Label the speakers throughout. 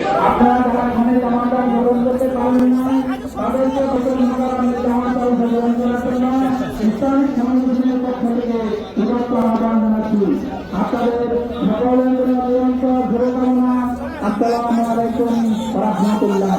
Speaker 1: আপনারা যারা এখানে জামানদার গ্রহণ করতে পারেন না, তাদেরকে প্রথম নাগারামের জামানদার গ্রহণ করার জন্য ইসলামিক সংগঠনের পক্ষ থেকে রহমতুল্লাহ।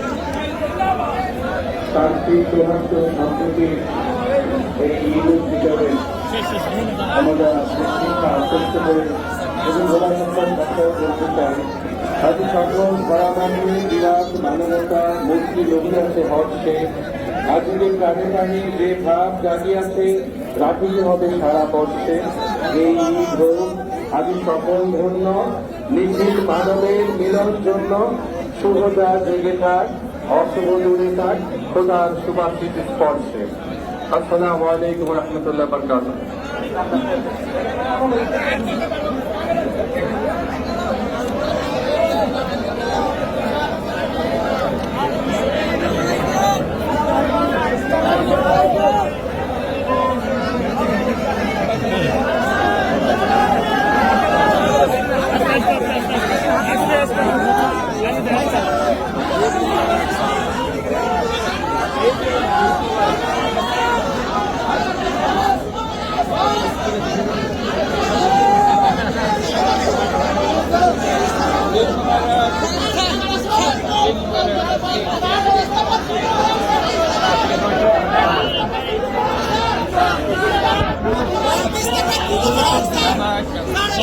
Speaker 2: তান্ত্রিক প্রভান্ত সম্প্রতি এই শিক্ষা করতে পারি এবং বলতে চাই। সকল বরাবানি বিরাট মানবতা মুক্তি রঘুনাথে হচ্ছে আজকে প্রাণে প্রাণী যে ভাব জাগিয়াছে, রাখিতে হবে সারা বর্ষে। এই ঈদ হোক আদি সকল ধন্য, নিখিল মানবের মিলন জন্য শুভতা জেগে থাক, অশুভ দূরে থাক। খোদার সুবাসিত স্পর্শে। আসসালামু আলাইকুম রহমতুল্লাহ বরকাত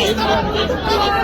Speaker 3: ঈদ মুবারক